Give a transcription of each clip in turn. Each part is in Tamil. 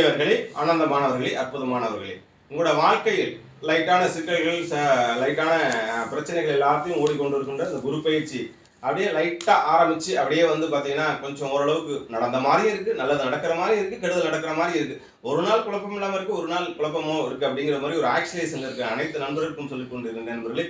இனியவர்களே ஆனந்தமானவர்களே அற்புதமானவர்களே. உங்களோட வாழ்க்கையில் லைட்டான சிக்கல்கள் லைட்டான பிரச்சனைகள் எல்லாத்தையும் ஓடிக்கொண்டிருக்கின்ற இந்த குரு பயிற்சி அப்படியே லைட்டா ஆரம்பிச்சு அப்படியே வந்து பாத்தீங்கன்னா கொஞ்சம் ஓரளவுக்கு நடந்த மாதிரியும் இருக்கு நல்லது நடக்கிற மாதிரி இருக்கு கெடுதல் நடக்கிற மாதிரி இருக்கு. ஒரு நாள் குழப்பம் இல்லாமல் இருக்கு ஒரு நாள் குழப்பமோ இருக்கு அப்படிங்கிற மாதிரி ஒரு ஆக்சிலேஷன் இருக்கு அனைத்து நண்பர்களுக்கும் சொல்லிக் கொண்டிருக்கின்ற நண்பர்களே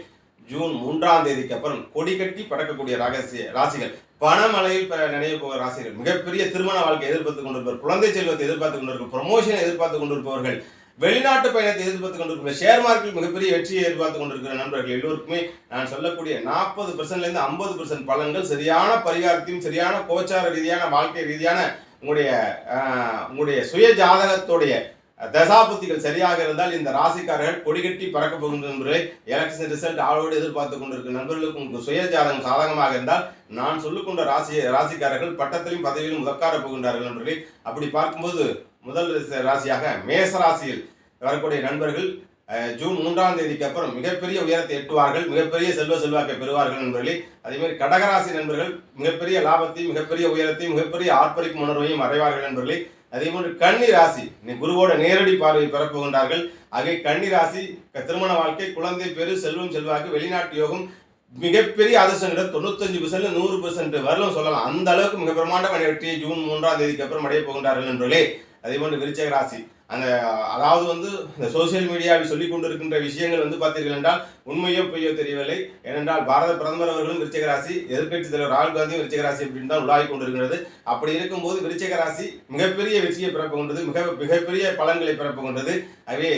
ஜூன் மூன்றாம் தேதிக்கு அப்புறம் கொடி கட்டி பறக்கக்கூடிய ரகசிய ராசிகள். பணமழையில் பெற நினைவு போகிற ராசிகள் மிகப்பெரிய திருமண வாழ்க்கை எதிர்பார்த்து கொண்டிருப்பவர் குழந்தை செல்வத்தை எதிர்பார்த்து கொண்டிருப்பவர் ப்ரொமோஷனை எதிர்பார்த்து கொண்டிருப்பவர்கள் வெளிநாட்டு பயணத்தை எதிர்பார்த்து கொண்டிருக்கிற ஷேர் மார்க்கெட் மிகப்பெரிய வெற்றியை எதிர்பார்த்து கொண்டிருக்கிற நண்பர்கள் எல்லோருக்குமே நான் சொல்லக்கூடிய நாற்பது பர்சன்ட்லேருந்து ஐம்பது பர்சன்ட் பலன்கள் சரியான பரிகாரத்தையும் சரியான கோச்சார ரீதியான வாழ்க்கை ரீதியான உங்களுடைய உங்களுடைய சுய ஜாதகத்துடைய தசாபுத்திகள் சரியாக இருந்தால் இந்த ராசிக்காரர்கள் கொடிகட்டி பறக்க போகின்ற நண்பர்களை எலெக்ஷன் ரிசல்ட் ஆளோடு எதிர்பார்த்து கொண்டிருக்கும் நண்பர்களுக்கு உங்களுக்கு சுய ஜாதகம் சாதகமாக இருந்தால் நான் சொல்லிக்கொண்ட ராசி ராசிக்காரர்கள் பட்டத்திலும் பதவியிலும் முதற்கார போகின்றார்கள் நண்பர்களே அப்படி பார்க்கும்போது முதல் ராசியாக மேச ராசியில் வரக்கூடிய நண்பர்கள் ஜூன் மூன்றாம் தேதிக்கு அப்புறம் மிகப்பெரிய உயரத்தை எட்டுவார்கள் மிகப்பெரிய செல்வ செல்வாக்கை பெறுவார்கள் நண்பர்களே அதே மாதிரி கடகராசி நண்பர்கள் மிகப்பெரிய லாபத்தையும் மிகப்பெரிய உயரத்தையும் மிகப்பெரிய ஆர்ப்பரிக்கும் உணர்வையும் அடைவார்கள் நண்பர்களே அதே போன்று கன்னி ராசி நீ குருவோட நேரடி பார்வை பெறப்போகின்றார்கள் ஆகவே கன்னி ராசி திருமண வாழ்க்கை குழந்தை பெரு செல்வம் செல்வாக்கு வெளிநாட்டு யோகம் மிகப்பெரிய அதிர்ஷ்டங்கள் தொண்ணூத்தஞ்சு பர்சன்ட் நூறு பர்சன்ட் வரலும் சொல்லலாம். அந்த அளவுக்கு மிக பிரமாண்டமான வெற்றியை ஜூன் மூன்றாம் தேதிக்கு அப்புறம் அடைய போகின்றார்கள் நண்பர்களே. அதே போன்று விருச்சக ராசி அந்த அதாவது வந்து இந்த சோசியல் மீடியாவில் சொல்லிக் கொண்டிருக்கின்ற விஷயங்கள் வந்து பார்த்தீர்கள் என்றால் உண்மையோ பொய்யோ தெரியவில்லை. ஏனென்றால் பாரத பிரதமர் அவர்களும் விருச்சிக ராசி தலைவர் ராகுல் காந்தியும் விருச்சிக ராசி அப்படின்னு தான் உலாவிக் கொண்டிருக்கிறது. அப்படி இருக்கும்போது விருச்சிக ராசி மிகப்பெரிய வெற்றியை கொண்டது மிக மிகப்பெரிய பலன்களை பிறப்பு கொண்டது ஆகவே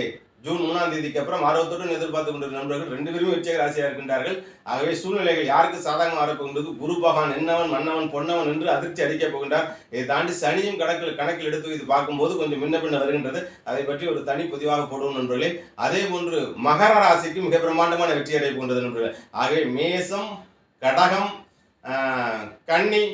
ஜூன் மூணாம் தேதிக்கு அப்புறம் ஆர்வத்துடன் எதிர்பார்த்து கொண்டிருந்த நண்பர்கள் ரெண்டு பேருமே உச்சக ராசியாக இருக்கின்றார்கள். ஆகவே சூழ்நிலைகள் யாருக்கு சாதகமாக இருப்போகின்றது குரு பகவான் என்னவன் மன்னவன் பொன்னவன் என்று அதிர்ச்சி அடிக்கப் போகின்றார். இதை தாண்டி சனியும் கணக்கில் கணக்கில் எடுத்து வைத்து பார்க்கும்போது கொஞ்சம் முன்ன பின்ன வருகின்றது. அதை பற்றி ஒரு தனி பதிவாக போடுவோம் நண்பர்களே. அதே போன்று மகர ராசிக்கு மிக பிரம்மாண்டமான வெற்றி அடைய போன்றது நண்பர்களே. ஆகவே மேசம் கடகம் கன்னி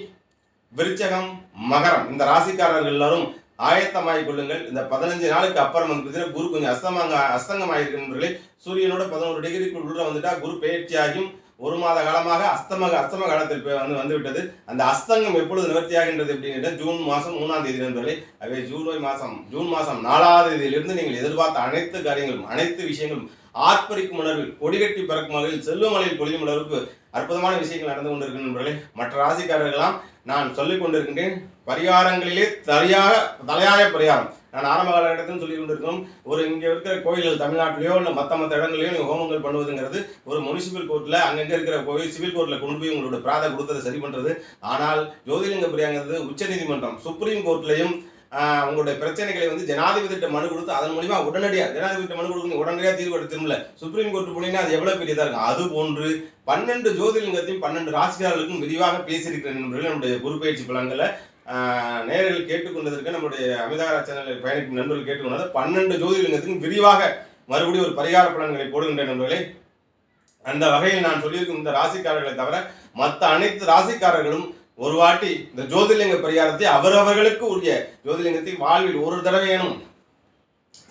விருச்சகம் மகரம். இந்த ராசிக்காரர்கள் எல்லாரும் ஆயத்தமாகிக் கொள்ளுங்கள். இந்த பதினஞ்சு நாளுக்கு அப்புறம் வந்து பார்த்தீங்கன்னா குரு கொஞ்சம் அஸ்தமங்க அஸ்தங்கமாயிருக்கு நண்பர்களே. சூரியனோட பதினோரு டிகிரிக்குள் உள்ள வந்துட்டா குரு பயிற்சியாகியும் ஒரு மாத காலமாக அஸ்தமக அஸ்தம காலத்தில் வந்து வந்து விட்டது. அந்த அஸ்தங்கம் எப்பொழுது நிவர்த்தியாகின்றது அப்படின்னு ஜூன் மாதம் மூணாம் தேதி நண்பர்களே. அவை ஜூலை மாதம் ஜூன் மாதம் நாலாவது தேதியிலிருந்து நீங்கள் எதிர்பார்த்த அனைத்து காரியங்களும் அனைத்து விஷயங்களும் ஆர்ப்பரிக்கும் உணர்வில் கொடிகட்டி பறக்கும் வகையில் செல்வமலையில் பொழியும் உணர்வுக்கு அற்புதமான விஷயங்கள் நடந்து கொண்டிருக்கின்ற நண்பர்களே. மற்ற ராசிக்காரர்களாம் நான் சொல்லிக் கொண்டிருக்கின்றேன் பரிகாரங்களிலே தலையாக தலையாய பரிகாரம். நான் ஆரம்ப காலகட்டத்தில் சொல்லி கொண்டிருக்கோம் ஒரு இங்கே இருக்கிற கோயில்கள் தமிழ்நாட்டிலேயோ இல்லை மற்ற மற்ற இடங்களையோ நீங்கள் ஹோமங்கள் பண்ணுவதுங்கிறது ஒரு முனிசிபல் கோர்ட்டில் அங்கங்கே இருக்கிற கோயில் சிவில் கோர்ட்டில் கொண்டு போய் உங்களோட பிராத கொடுத்ததை சரி பண்ணுறது ஆனால் ஜோதிலிங்க பிரியாங்கிறது உச்சநீதிமன்றம் சுப்ரீம் கோர்ட்லையும் உங்களுடைய பிரச்சனைகளை வந்து ஜனாதிபதியிட்ட மனு கொடுத்து அதன் மூலியமா உடனடியாக ஜனாதிபதியிட்ட மனு கொடுக்கணும் உடனடியாக தீர்வு எடுத்துருமில்ல சுப்ரீம் கோர்ட் போனீங்கன்னா அது எவ்வளவு பெரியதாக இருக்கும்? அது போன்று பன்னெண்டு ஜோதிலிங்கத்தையும் பன்னெண்டு ராசிக்காரர்களுக்கும் விரிவாக பேசியிருக்கிற நண்பர்கள் நம்முடைய குரு பலன்களை நேரில் கேட்டுக்கொண்டதற்கு நம்முடைய அமிதாரா சேனலில் பயணிக்கும் நண்பர்கள் கேட்டுக்கொண்டது பன்னெண்டு ஜோதிலிங்கத்துக்கும் விரிவாக மறுபடியும் ஒரு பரிகார பலன்களை போடுகின்ற நண்பர்களே. அந்த வகையில் நான் சொல்லியிருக்கும் இந்த ராசிக்காரர்களை தவிர மற்ற அனைத்து ராசிக்காரர்களும் ஒரு வாட்டி இந்த ஜோதிலிங்க பரிகாரத்தை அவரவர்களுக்கு உரிய ஜோதிலிங்கத்தை வாழ்வில் ஒரு தடவையேனும்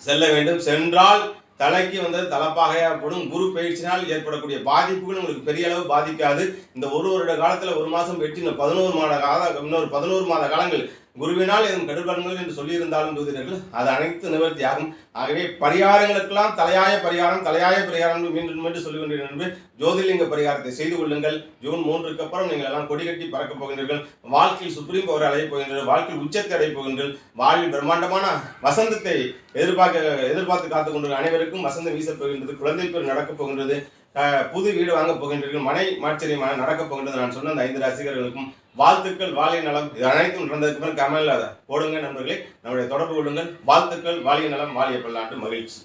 செல்ல வேண்டும். சென்றால் தலைக்கு வந்தது தலப்பாகையாப்படும் குரு பயிற்சினால் ஏற்படக்கூடிய பாதிப்புகள் உங்களுக்கு பெரிய அளவு பாதிக்காது. இந்த ஒரு வருட காலத்தில் ஒரு மாதம் வெற்றி இன்னும் பதினோரு மாத கால இன்னொரு பதினோரு மாத காலங்கள் குருவினால் எதுவும் கடுபலன்கள் என்று சொல்லியிருந்தாலும் ஜோதிடர்கள் அது அனைத்து நிவர்த்தியாகும். ஆகவே பரிகாரங்களுக்கெல்லாம் தலையாய பரிகாரம் தலையாய பரிகாரம் மீண்டும் மீண்டும் சொல்லி என்று ஜோதிலிங்க பரிகாரத்தை செய்து கொள்ளுங்கள். ஜூன் மூன்றுக்கு அப்புறம் நீங்கள் எல்லாம் கொடி கட்டி பறக்கப் போகின்றீர்கள். வாழ்க்கையில் சுப்ரீம் பவர் அடைய போகின்றீர்கள். வாழ்க்கையில் உச்சத்தை அடைய போகின்றீர்கள். வாழ்வில் பிரம்மாண்டமான வசந்தத்தை எதிர்பார்க்க எதிர்பார்த்து காத்துக் கொண்டிருக்கிற அனைவருக்கும் வசந்தம் வீசப் போகின்றது. குழந்தை பேர் நடக்கப் போகின்றது. புது வீடு வாங்க போகின்றீர்கள் மனை மாச்சரியமான நடக்கப் போகின்றது நான் சொன்ன அந்த ஐந்து ரசிகர்களுக்கும் வாழ்த்துக்கள் வாழை நலம் இது அனைத்தும் நடந்ததுக்கு பிறகு கமல் போடுங்க நண்பர்களே நம்முடைய தொடர்பு கொள்ளுங்கள். வாழ்த்துக்கள் வாழிய நலம் வாழிய பல்லாண்டு மகிழ்ச்சி.